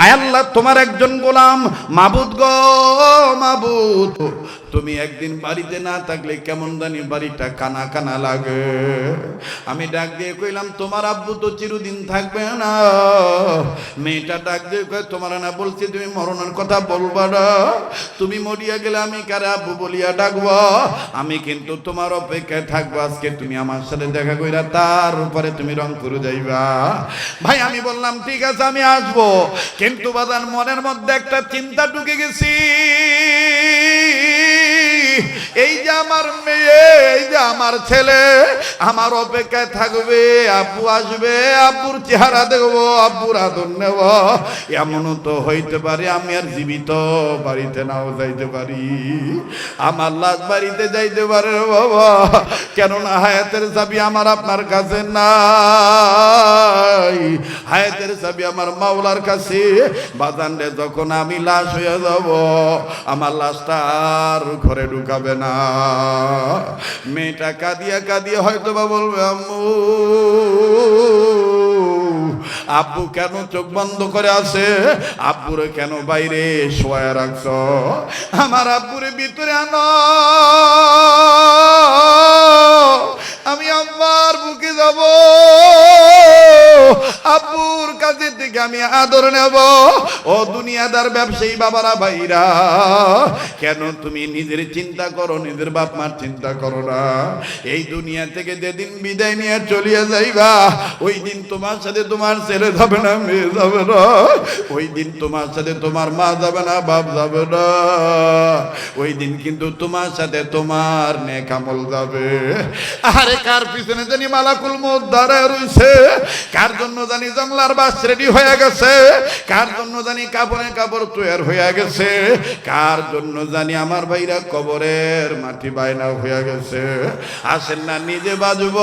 আয় আল্লাহ তোমার একজন গোলাম। মাবুদ গ মাবুদ। তুমি একদিন বাড়িতে না থাকলে কেমন জানি বাড়িটা কানা কানা লাগে। আমি ডাক দিয়ে কইলাম, তোমার আব্বু তো চিরদিন থাকবে না। মেয়েটা ডাক দিয়ে কয়, তোমার না বলছি তুমি মরণের কথা বলবা না। তুমি মরিয়া গেলে আমি কারে আব্বু বলিয়া ডাকবো? আমি কিন্তু তোমার অপেক্ষায় থাকব। আজকে তুমি আমার সাথে দেখা কইরা তার উপরে তুমি রং করে যাইবা। ভাই, আমি বললাম, ঠিক আছে, আমি আসব। কিন্তু বাদান মনের মধ্যে একটা চিন্তা ঢুকে গেছি। এই যে আমার মেয়ে, এই যে আমার ছেলে, আমার অপেক্ষায় থাকবে, আব্বু আসবে, আব্বুর চেহারা দেখব, আব্বুর আদর নেব। এমনও তো হইতে পারে, আমি আর জীবিত বাড়িতে নাও যাইতে পারি। আমার লাশ বাড়িতে যাইতে পারে বাবা। কেননা হায়াতের চাবি আমার আপনার কাছে নাই। হায়াতের চাবি আমার মাওলার কাছে। বাজান যখন আমি লাশ হয়ে যাব, আমার লাশটা আর ঘরে ঢুকাবে না। মেয়েটা কাঁদিয়া কাঁদিয়া হয়তো বা বলবে, আম্মু, আব্বু কেন চোখ বন্ধ করে আছে? আব্বুরে কেন বাইরে শোয়া রাখছ? আমার আব্বুরে ভিতরে আনো। আমি আব্বার বুকে যাব। আব্বুর কাছে থেকে আমি আদর নেব। ও দুনিয়াদার ব্যবসায়ী বাবারা, ভাইরা, কেন তুমি নিজের চিন্তা করো, নিজের বাপ মার চিন্তা করো না? এই দুনিয়া থেকে যেদিন বিদায় নিয়ে চলিয়ে যাইবা, ওই দিন তোমার সাথে তোমার ছেলে যাবে না, মেয়ে যাবে না। ওই দিন তোমার সাথে তোমার মা যাবে না, বাপ যাবে না। ওই দিন কিন্তু তোমার সাথে তোমার নেকামল যাবে। আরে কার পিছনে জানি মালাকুল মত দাঁড়ায় রইছে? কার জন্য জানি জংলার বাস রেডি হয়ে গেছে। কার জন্য জানি কাপড়ে কাপড় তৈরি হয়ে গেছে? কার জন্য জানি আমার ভাইরা কবরের মাটি বাইনা হয়ে গেছে? আসেন না, নিজে বাজব।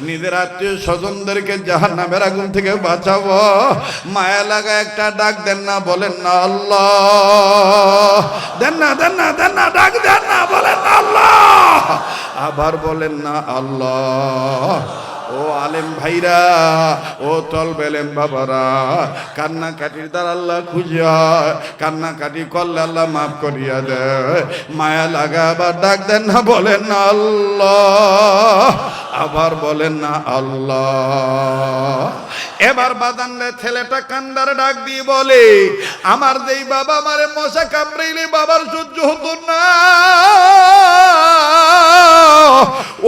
নিজের আত্মীয় স্বজনদেরকে জাহান নামের আগুন থেকে বাঁচাবো। মায়া লাগা একটা ডাক দেন না, বলেন না, আল্লাহ। দেন না দেন না দেন না, ডাক দেন না, বলেন না, আল্লাহ। আবার বলেন না, আল্লাহ। ও আলেম ভাইরা, ও তল বেলেম বাবারা, কান্নাকাটির দ্বারা আল্লাহ খুঁজে হয়, কান্নাকাটি করলে আল্লাহ মাফ করিয়া দেয়। মায়া লাগা আবার ডাক দেন না, বলেন না আল্লাহ, আবার বলেন না আল্লাহ। এবার বাদানলে ছেলেটা কান্দার ডাক দিয়ে বলে, আমার যেই বাবা আমারে মশা কামড়াইলে বাবার সহ্য হতো না।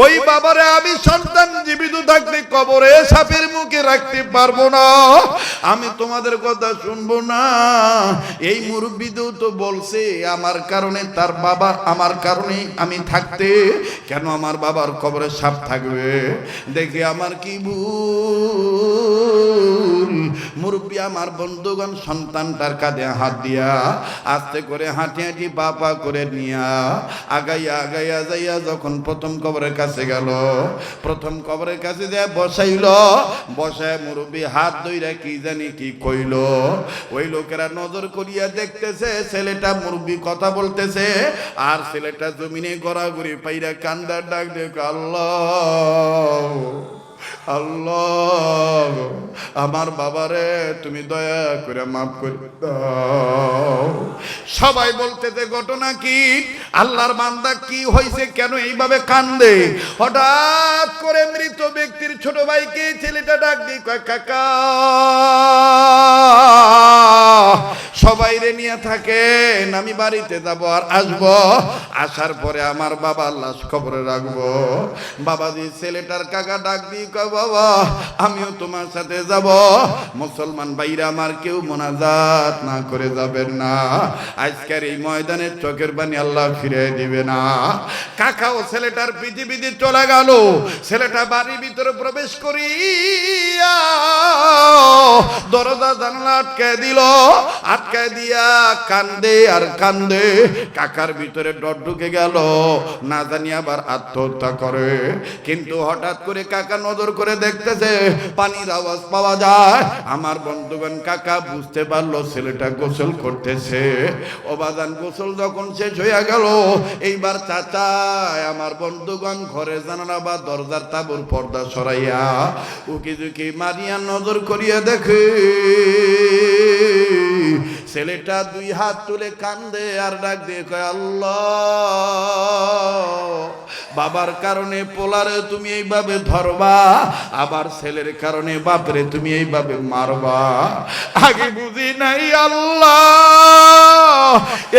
ওই বাবারে আমি সন্তান জীবিত থাকতে কবরে সাপের মুখে রাখতে পারব না। আমি তোমাদের কথা শুনব না। এই মুরব্বীদেও তো বলছে, আমার কারণে তার বাবা, আমার কারণে আমি থাকতে, কেন আমার বাবার কবরে সাপ থাকবে? দেখে আমার কি ভুল? মুরব্বী আমার বন্ধুগণ সন্তানটার কাঁধে হাত দিয়া আস্তে করে হাঁটি হাঁটি বাপা করে নিয়া আগাইয়া আগাইয়া যাইয়া যখন প্রথম কবরের কাছে গেল। প্রথম কবরের কাছে যে বসাইল, বসায় মুরব্বী হাত ধইরা কি জানি কি কইল। ওই লোকেরা নজর করিয়া দেখতেছে, ছেলেটা মুরব্বী কথা বলতেছে, আর ছেলেটা জমিনে গড়াগড়ি পাইরা কান্দার ডাক দেখ, আল্লাহ। আল্লাহ, আমার বাবারে তুমি দয়া করে মাফ করে দাও। সবাই বলতেছে, ঘটনা কি? আল্লাহর বান্দা কি হয়েছে কেন এইভাবে কান্দে? হঠাৎ করে মৃত ব্যক্তির ছোট ভাইকে ছেলেটা ডাক দিয়ে কয়, কাকা, সবাই রে নিয়ে থাকেন, আমি বাড়িতে যাব আর আসব। আসার পরে আমার বাবা লাশ খবরে রাখব। বাবাজি, ছেলেটার কাকা ডাক কয়, বাবা, আমিও তোমার সাথে যাব। মুসলমান ভাইরা আমার কেউ মোনাজাত না করে যাবেন না। আজকের এই ময়দানের চোখের বাণী আল্লাহ ফিরে দিবে না। কাকা ও ছেলেটার পৃথিবীতে চলে গেল। ছেলেটা বাড়ির ভিতরে প্রবেশ করিয়া দরজা জানলা আটকে দিল। আটকে দিয়া কান্দে আর কান্দে কাকার ভিতরে ডর ঢুকে গেল। না জানি আবার আত্মহত্যা করে। কিন্তু হঠাৎ করে কাকা নজর করে দেখতেছে পানির আওয়াজ পাওয়া যায়। আমার বন্ধুগণ কাকা বুঝতে পারল ছেলেটা গোসল করতেছে। অবাদান গোসল যখন শেষ হইয়া গেল, এইবার চাচায় আমার বন্ধুগণ ঘরে জানালা বা দরজার তাবুর পর্দা সরাইয়া উকি ঝুঁকি মারিয়া নজর করিয়া দেখে। ছেলেটা দুই হাত তুলে কান্দে আর ডাক দিয়ে কয়, আল্লাহ, বাবার কারণে পোলারে তুমি এইভাবে ধরবা, আবার ছেলের কারণে বাপরে তুমি এইভাবে মারবা। আগে বুঝি নাই, আল্লাহ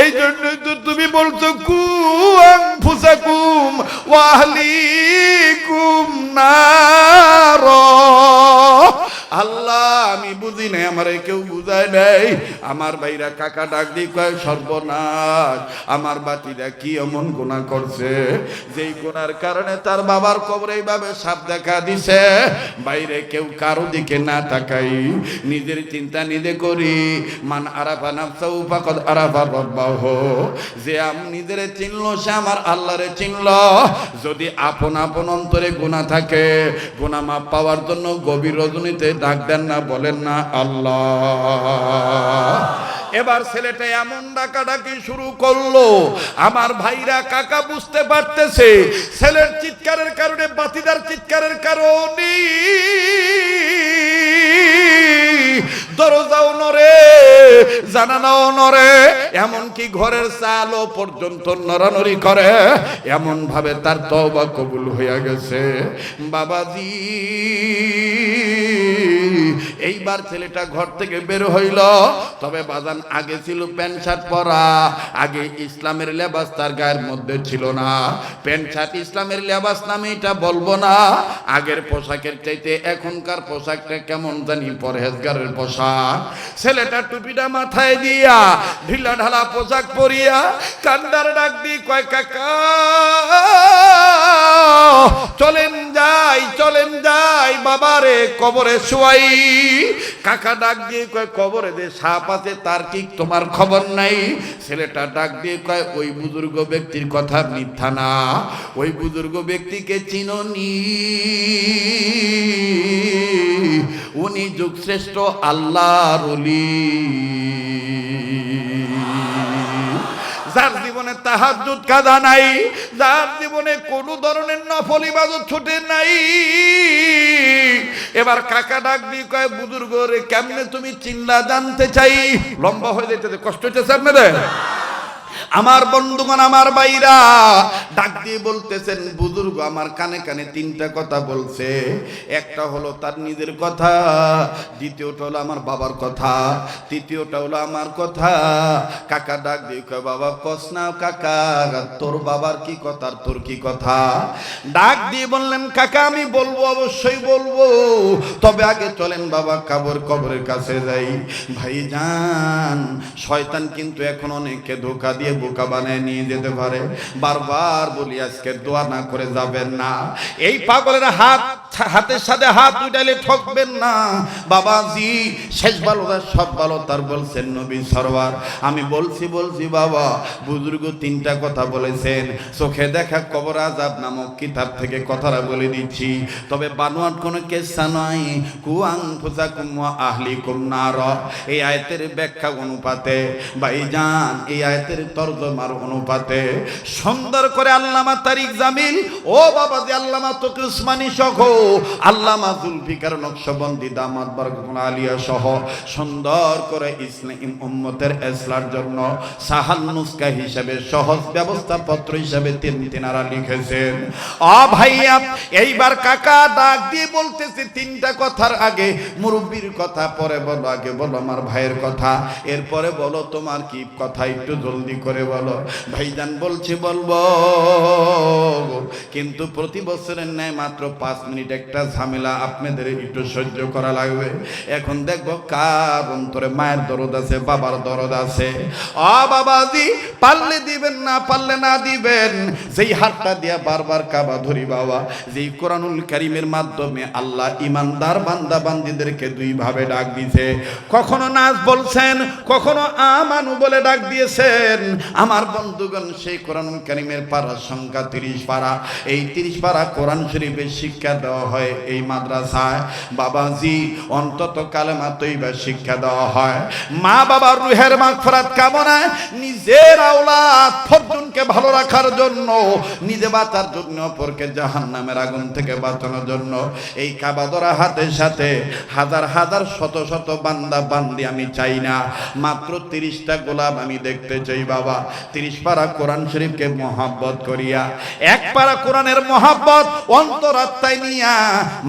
এই জন্য তো তুমি বলছো, কুম ফুসাকুম ওয়াহলিকুম নার। আল্লাহ, আমি বুঝি নাই, আমার কেউ বুঝায় নাই। আমার ভাইরা কাকা ডাক দিয়ে কয়, সর্বনাশ, আমার বাতিরা কি এমন গুণা করছে? যেই গুণার কারণে তার বাবার কবরে এইভাবে সাপ দেখা দিছে। বাইরে কেউ কারও দিকে না তাকাই, নিজের চিন্তা নিজে করি। মান আরাফা নাফসাউ ফাকাদ আরাফা রব্বাহ। যে আমি নিজের চিনল, সে আমার আল্লাহরে চিনল। যদি আপন আপন অন্তরে গুণা থাকে গুণা মাপ পাওয়ার জন্য গভীর রজনীতে ডাক দেন না, বলেন না, আল্লাহ। এবার ছেলেটা এমন ডাকাডাকি শুরু করল, আমার ভাইরা কাকা বুঝতে পারতেছে, ছেলের চিৎকারের কারণে, বাতিদার চিৎকারের কারণে। দরজাও নরে জানানাও নরে এমনকি ঘরের চালও পর্যন্ত নড়ানড়ি করে। এমন ভাবে তার তওবা কবুল হইয়া গেছে। বাবাজি এইবার ছেলেটা ঘর থেকে বের হইল। তবে বাজান আগে ছিল প্যান্ট শার্ট পরা, আগে ইসলামের লেবাস তার গায়ের মধ্যে ছিল না। প্যান্ট শার্ট ইসলামের লেবাস নামে এটা বলব না। আগের পোশাকের চাইতে এখনকার পোশাকটা কেমন জানি পরহেজগারের পোশাক। ছেলেটা টুপিটা মাথায় দিয়া ঢিলা ঢালা পোশাক পরিয়া কান্দার ডাক দি কয়, কাকা কবরে শুয়াই। কাকা ডাক দিয়ে কয়, কবরে যে সাপ আছে, তার কি তোমার খবর নাই। ছেলেটা ডাক দিয়ে কয়, ওই বুজুর্গ ব্যক্তির কথা মিথ্যা না। ওই বুজুর্গ ব্যক্তিকে চিননি। উনি যুগশ্রেষ্ঠ আল্লাহর অলি। যার তাহাজ্জুদ কাদা নাই। যার জীবনে কোনো ধরনের নফল ইবাদত ছুটে নাই। এবার কাকা ডাক দিয়ে কয়, বুজুর্গ রে, কেমনে তুমি চিল্লা জানতে চাই? লম্বা হয়ে যেতে কষ্ট হইতেছে আপনাদের? আমার বন্ধুগণ, আমার বাইরা ডাক দিয়ে বলতেছেন, বুজুর্গ, আমার কানে কানে তিনটা কথা বলছে। একটা হলো তার নিজের কথা, দ্বিতীয়টা হলো আমার বাবার কথা, তৃতীয়টা হলো আমার কথা। কাকা ডাক দিয়ে বাবা, কস না কাকা, তোর বাবার কি কথা তোর কি কথা? ডাক দিয়ে বললেন, কাকা, আমি বলব, অবশ্যই বলব। তবে আগে চলেন বাবা, কাবর কবরের কাছে যাই। ভাই যান শয়তান কিন্তু এখন অনেককে ধোকা দিয়ে বোকা বানায় নিয়ে যেতে পারে। বারবার বলি, আজকে দোয়া না করে যাবেন না। এই পাগলের হাত হাতের সাথে হাত উঠালে ঠকবেন না। বাবাজি, শেষ ভালো সব ভালো। তার বলছেন, নবী সরওয়ার আমি বলছি বলছি, বাবা, বুজুর্গ তিনটা কথা বলেছেন। চোখে দেখা কবর আজাব নামক কিতাব থেকে কথাটা বলে দিচ্ছি। তবে বানোয়াট কোনো কেসা নয় কুয়াং ফুসা কুমা আহলি কুমনার এই আয়তের ব্যাখ্যা অনুপাতে, ভাইজান, এই আয়তের তর্জমার অনুপাতে সুন্দর করে আল্লামা তারিক জামিল, ও বাবা যে আল্লামা তকি উসমানী সহ আল্লামা জুলফিকার নকশবন্দি দামাত আলিয়া সহ সুন্দর করে ইসলাম উম্মতের এসলার জন্য সাহাল নুস্কা হিসেবে সহজ ব্যবস্থাপত্র হিসেবে তিন তিনারা লিখেছেন। অ ভাইয়া, এইবার কাকা ডাক দিয়ে বলতেছে তিনটা কথার আগে মুরব্বীর কথা, পরে বলো, আগে বলো আমার ভাইয়ের কথা। এরপরে বলো তোমার কি কথা একটু জলদি করে বলো। ভাইজান বলছি, বলব। কিন্তু প্রতি বছরের ন্যায় মাত্র পাঁচ মিনিট একটা ঝামেলা আপনাদের একটু সহ্য করা লাগবে। এখন দেখব কার অন্তরে মায়ের দরদ আছে, বাবার দরদ আছে। অ বাবাজি, পারলে দিবেন না, পারলে না দিবেন। যেই হাতটা দিয়া বারবার কাবা ধরি বাবা, যেই কোরআনুল কারিমের মাধ্যমে আল্লাহ ইমানদার বান্দা বান্দিদেরকে দুই ভাবে ডাক দিছে। কখনো নাচ বলছেন, কখনো আমানু বলে ডাক দিয়েছেন। আমার বন্ধুগণ, সেই কোরআনুল কারিমের পাড়ার সংখ্যা তিরিশ পাড়া। এই তিরিশ পাড়া কোরআন শরীফের শিক্ষা দেওয়া হয় এই মাদ্রাসায়। বাবাজি, অন্তত কালেমা তৈবা শিক্ষা দেওয়া হয়। মা বাবার রুহের মাগফিরাত কামনায় নিজের আওলাদ ফরজনকে ভালো রাখার জন্য, নিজে বাঁচার জন্য, অপরকে জাহান্নামের আগুন থেকে বাঁচানোর জন্য। এই কাবাদরা হাতের সাথে হাজার হাজার শত শত বান্দা বান্দি আমি চাই না। মাত্র তিরিশটা গোলাপ আমি দেখতে চাই বাবা। তিরিশ পারা কোরআন শরীফকে মহাব্বত করিয়া। এক পারা কোরআনের মহাব্বত অন্তরাত্মায় নিয়া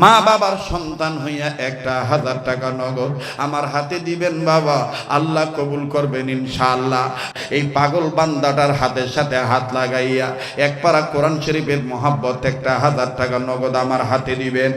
মা বাবার সন্তান হইয়া একটা হাজার টাকা নগদ আমার হাতে দিবেন বাবা, আল্লাহ কবুল করবেন ইনশাআল্লাহ। এই পাগল বান্দাটার হাতের সাথে হাত লাগাইয়া এক পারা কোরআন শরীফের মহাব্বত, একটা হাজার টাকা নগদ আমার হাতে দিবেন।